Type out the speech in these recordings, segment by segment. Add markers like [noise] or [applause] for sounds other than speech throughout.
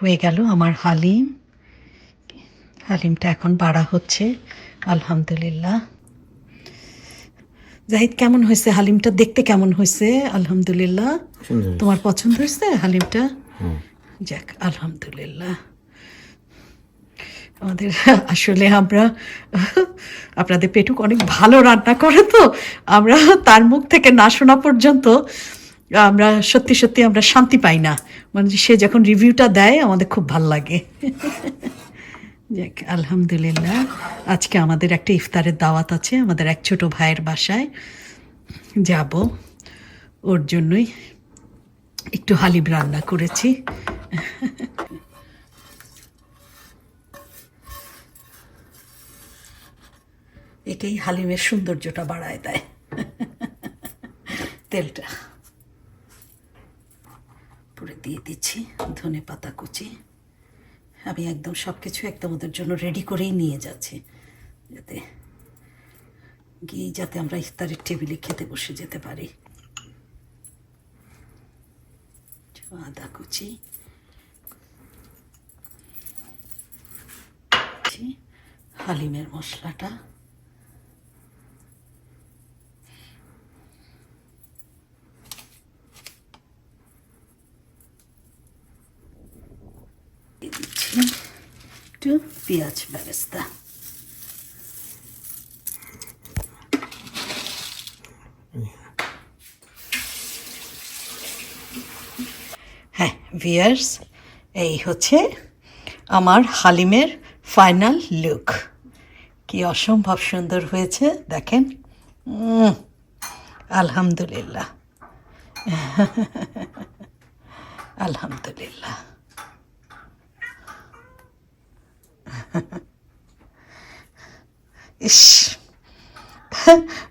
হয়ে গেল আমার হালিম। হালিমটা এখন বাড়া হচ্ছে আলহামদুলিল্লাহ। জাহিদ কেমন হয়েছে হালিমটা? দেখতে কেমন হয়েছে? আলহামদুলিল্লাহ। তোমার পছন্দ হয়েছে হালিমটা? যাক আলহামদুলিল্লাহ। আমাদের আসলে আমরা আপনাদের পেটুক অনেক ভালো রান্না করে তো আমরা তার মুখ থেকে না শোনা পর্যন্ত আমরা সত্যি সত্যি আমরা শান্তি পাই না। মানে সে যখন রিভিউটা দেয়, আমাদের খুব ভালো লাগে। যাক, আলহামদুলিল্লাহ। আজকে আমাদের একটা ইফতারের দাওয়াত আছে, আমাদের এক ছোট ভাইয়ের বাসায় যাব। ওর জন্যই একটু হালিম রান্না করেছি। এটাই হালিমের সৌন্দর্যটা বাড়ায় দেয়। তেলটা। পুরে দিয়ে দিচ্ছি, ধনে পাতা কুচি। আমি একদম সব কিছু একদম ওদের জন্য রেডি করেই নিয়ে যাচ্ছি। যাতে গিয়ে যাতে আমরা ইফতারের টেবিলে খেতে বসে যেতে পারি। আদা কুচি, হালিমের মশলাটা দিয়ে দিচ্ছি একটু পেঁয়াজ বেরেস্তা। হ্যাঁ ভিয়ার্স এই হচ্ছে আমার হালিমের ফাইনাল লুক কি অসম্ভব সুন্দর হয়েছে, দেখেন। আলহামদুলিল্লাহ। আলহামদুলিল্লাহ। [laughs] ইস।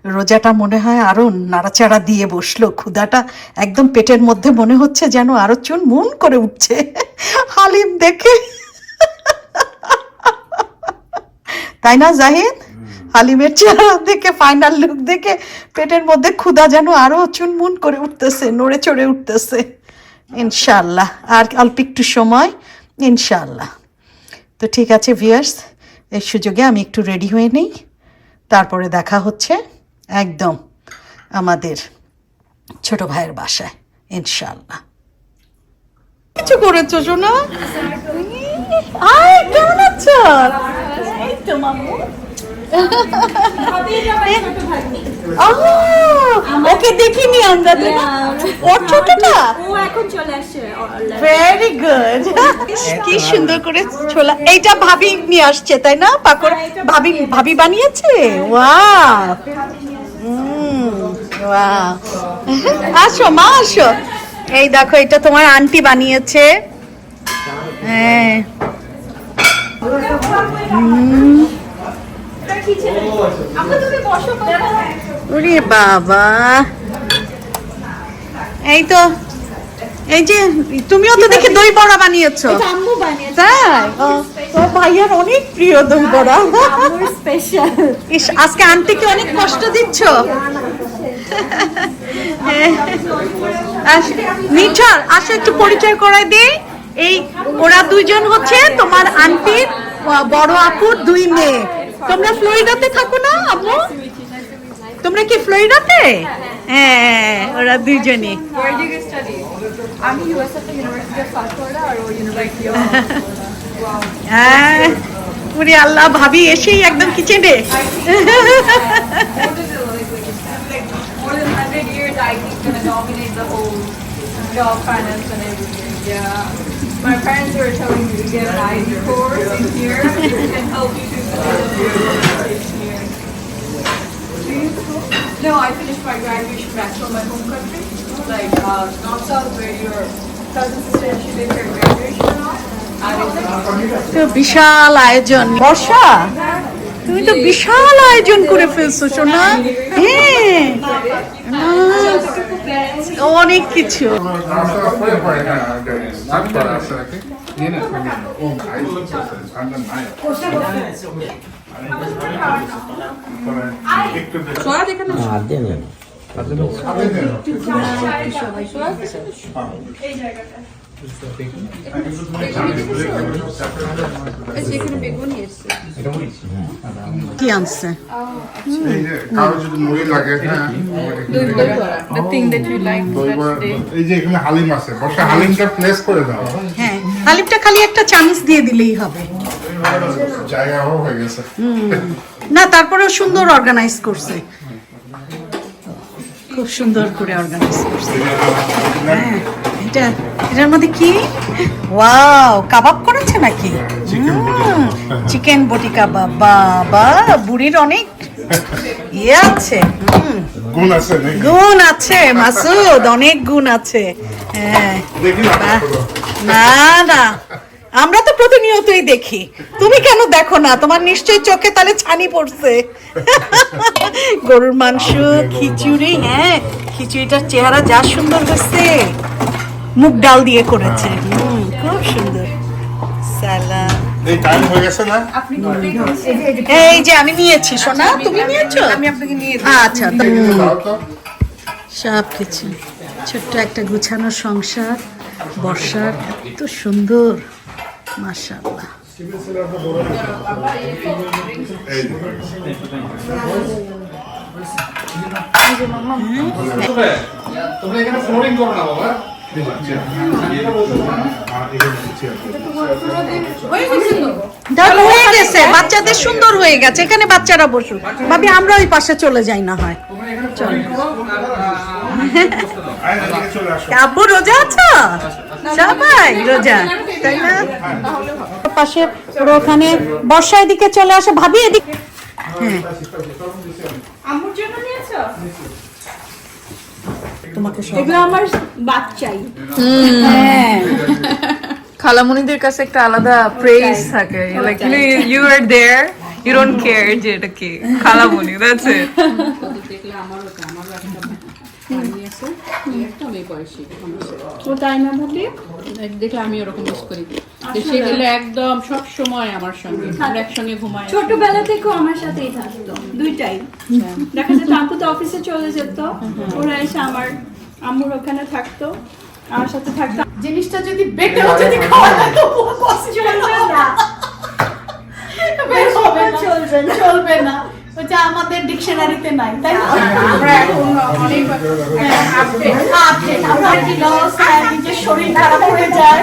রোজাটা মনে হয় আরও নাড়াচাড়া দিয়ে বসল। ক্ষুদাটা একদম পেটের মধ্যে মনে হচ্ছে যেন আরও চুন মুন করে উঠছে। [laughs] হালিম দেখে। [laughs] তাই না জাহিদ? হালিমের চেহারা দেখে ফাইনাল লুক দেখে পেটের মধ্যে ক্ষুধা যেন আরও চুনমুন করে উঠতেছে নড়ে চড়ে উঠতেছে। ইনশাল্লাহ আর অল্প একটু সময় ইনশাল্লাহ তো ঠিক আছে ভিয়ার্স এই সুযোগে আমি একটু রেডি হয়ে নিই। তারপরে দেখা হচ্ছে একদম আমাদের ছোট ভাইয়ের বাসায় ইনশাল্লাহ কিছু করেছ শোনা আয় কেমন আছো? এই তো মামু। ওকে দেখিনি আমরা ওর ছোটটা? ও এখন চলে আসছে ভেরি গুড [laughs] কি সুন্দর। করে ছোলা এইটা ভাবি নিয়ে আসছে তাই না? পাকড় ভাবি ভাবি বানিয়েছে? ওয়াও ওয়াও [laughs] আসো মা আসো। এই দেখো এটা তোমার আন্টি বানিয়েছে। হ্যাঁ। ওরে বাবা। এই তো এই যে তুমিও তো দেখি দই বড়া বানিয়েছো। আম্মু বানিয়েছে। তাই? তোর ভাইয়ার অনেক প্রিয় দই বড়া। স্পেশাল ইস আজকে আন্টিকে অনেক কষ্ট দিচ্ছ? আস- নিঠার আসো একটু পরিচয় করাই দিই। এই ওরা দুইজন হচ্ছে তোমার আন্টির বড় আপুর দুই মেয়ে। তোমরা ফ্লোরিডাতে থাকো না আম্মু? তোমরা কি ফ্লোরিডাতে? হ্যাঁ ওরা did you study? আমি হ্যাঁ ওরে আল্লাহ ভাবি এসেই একদম কিচেনে More than 100 years, I think, gonna dominate the whole job finance and everything. Yeah. My parents were telling me to get an ID course in here and help you No, I finished my graduation back from my home country, like uh, not south where your cousin sister she did her graduation did তো বিশাল আয়োজন বর্ষা তুমি তো বিশাল আয়োজন করে ফেলছো সোনা হ্যাঁ অনেক কিছু কি আনছে হ্যাঁ হালিমটা খালি একটা চামচ দিয়ে দিলেই হবে। জায়গাও হয়ে গেছে। না তারপরেও সুন্দর অর্গানাইজ করছে। খুব সুন্দর করে অর্গানাইজ করছে। হ্যাঁ এটা এটার মধ্যে কি? ওয়াও কাবাব করেছে নাকি? চিকেন বটি কাবাব। বাবা বুড়ির অনেক ইয়ে আছে। গুণ আছে মাসুদ অনেক গুণ আছে। হ্যাঁ না না। আমরা তো প্রতিনিয়তই দেখি। তুমি কেন দেখো না? তোমার নিশ্চয়ই চোখে তাহলে ছানি পড়ছে। গরুর মাংস খিচুড়ি হ্যাঁ খিচুড়িটার চেহারা যা সুন্দর হচ্ছে মুগ ডাল দিয়ে করেছে। খুব সুন্দর। সালাম। এই হয়ে যে আমি নিয়েছি সোনা তুমি নিয়েছো? আমি আপনাকে নিয়ে আচ্ছা সব কিছু। ছোট্ট একটা গুছানো সংসার বর্ষার এত সুন্দর। মাশাআল্লাহ হয়ে গেছে। তোমরা এখানে ফ্লোরিং করো না বাবা আর এখানে কিছু আছে। ডাল হয়ে গেছে বাচ্চাদের সুন্দর হয়ে গেছে এখানে বাচ্চারা বসুক ভাবি আমরা ওই পাশে চলে যাই না হয় তোমরা এখানে ফ্লোরিং করো আর আয়, এদিকে চলে আসো আব্বু রোজা আছো সবাই রোজা তাই না? পাশে পুরো ওখানে বর্ষা এদিকে চলে আসে ভাবি এদিকে হ্যাঁ। তোমাকে এগুলো আমার বাচ্চাই। হ্যাঁ। খালামণিদের কাছে একটা আলাদা প্রেজ থাকে। Like you are there you don't care যে এটা কি। খালামণি দ্যাটস ইট দেখলে আমারও তো আমারও একটা ভাই একটা মেয়ে বয়সী ও তাই না বলি দেখলে আমি ওরকম মিস করি। দেশে একদম সব সময় আমার সঙ্গে আমরা একসঙ্গে ঘুমাই। ছোটবেলা থেকেও আমার সাথেই থাকতো দুইটাই। দেখা যেত আপু তো অফিসে চলে যেত ওরা এসে আমার আম্মুর ওখানে থাকতো আমার সাথে থাকতো। জিনিসটা যদি খাওয়া না। না। চলবে না। ওটা আমাদের ডিকশনারিতে নাই তাই না? আমরা এখন অনেক আপডেট আপডেট আমার কি লস হয় নিজের শরীর খারাপ হয়ে যায়।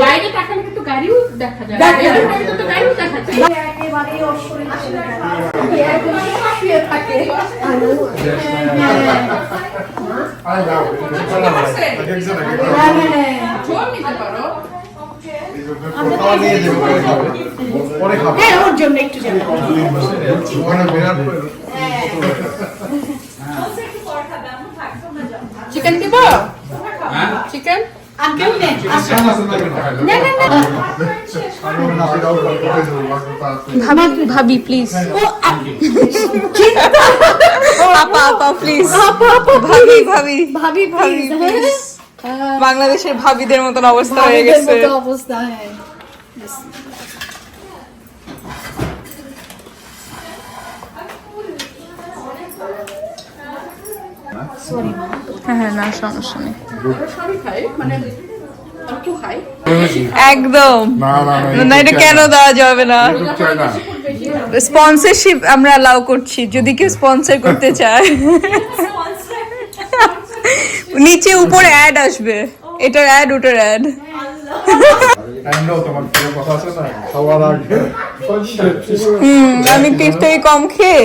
বাইরে তাকালে কিন্তু গাড়িও দেখা যায়। ওর জন্য একটু চিকেন দিব চিকেন আঙ্কেল ভাবি ভাবি প্লিজ [laughs] আপা আপা প্লিজ ভাবি ভাবি ভাবি ভাবি প্লিজ বাংলাদেশের ভাবিদের মতন অবস্থা হয়ে গেছে। অবস্থা হ্যাঁ। হ্যাঁ হ্যাঁ না সমস্যা নেই। সবই খাই মানে একদম। না না না এটা কেন দেওয়া যাবে না? স্পন্সরশিপ আমরা অ্যালাউ করছি যদি কেউ স্পন্সর করতে চায়। নিচে উপরে অ্যাড আসবে। এটার অ্যাড ওটার অ্যাড হুম আমি থেকে কম খেয়ে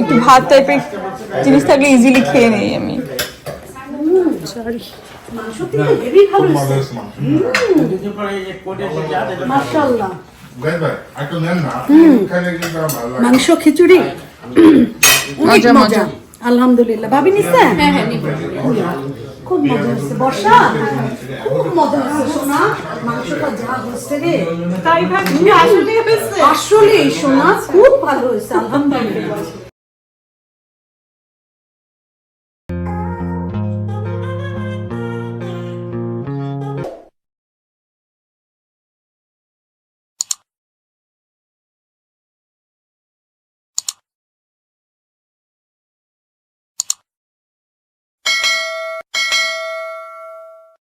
একটু ভাত টাইপের জিনিস থাকলে ইজিলি খেয়ে নেই আমি। খুব মজা হয়েছে মাংস। মাশাআল্লাহ। লাগে। মাংস খিচুড়ি? অনেক মজা। আলহামদুলিল্লাহ। ভাবি নিছেন হ্যাঁ হ্যাঁ। খুব মজা হচ্ছে বর্ষা? খুব মজা হচ্ছে সোনা। মাংসটা যা হচ্ছে রে। তাই ভাবি আসলে আসলে সোনা খুব ভালো হয়েছে। আলহামদুলিল্লাহ।